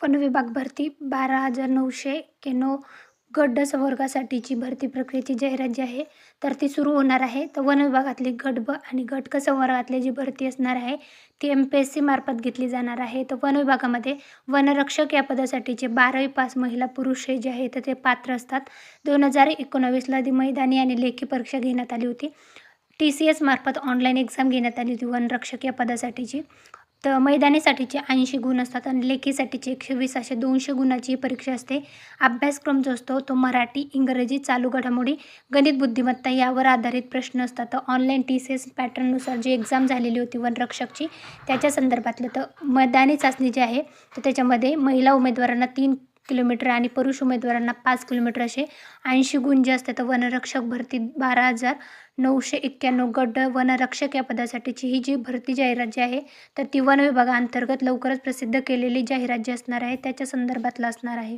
One विभाग भरती बारा हजार नऊशे केनो गट ड संवर्गासाठीची भरती प्रक्रियेची जाहिरात जी आहे तर ती सुरू होणार आहे. तर वन विभागातली गट ब आणि गट क संवर्गातली जी भरती असणार आहे ती एम पी एस सी मार्फत घेतली जाणार आहे. तर वन विभागामध्ये वनरक्षक या पदासाठीचे बारावी पास महिला पुरुष हे जे आहे तर ते पात्र असतात. दोन हजार एकोणावीसला ती मैदानी आणि लेखी परीक्षा घेण्यात आली होती. टी सी एस मार्फत ऑनलाईन एक्झाम घेण्यात आली होती वनरक्षक या पदासाठीची. तर मैदानीसाठीचे ऐंशी गुण असतात आणि लेखीसाठीचे एकशे वीस असे दोनशे गुणाची परीक्षा असते. अभ्यासक्रम जो असतो तो मराठी इंग्रजी चालू घडामोडी गणित बुद्धिमत्ता यावर आधारित प्रश्न असतात. तर ऑनलाईन टी सी एस पॅटर्ननुसार जी एक्झाम झालेली होती वनरक्षकची त्याच्या संदर्भातलं तर मैदानी चाचणी जी आहे तर त्याच्यामध्ये महिला उमेदवारांना तीन किलोमीटर आणि पुरुष उमेदवारांना पाच किलोमीटर असे ऐंशी गुण जे असतात तर वनरक्षक भरती बारा हजार नऊशे एक्क्याण्णव गट वनरक्षक या पदासाठीची ही जी भरती जाहिरात जी आहे तर ती वन विभागाअंतर्गत लवकरच प्रसिद्ध केलेली जाहिरात जी असणार आहे. त्याच्या संदर्भातला असणार आहे.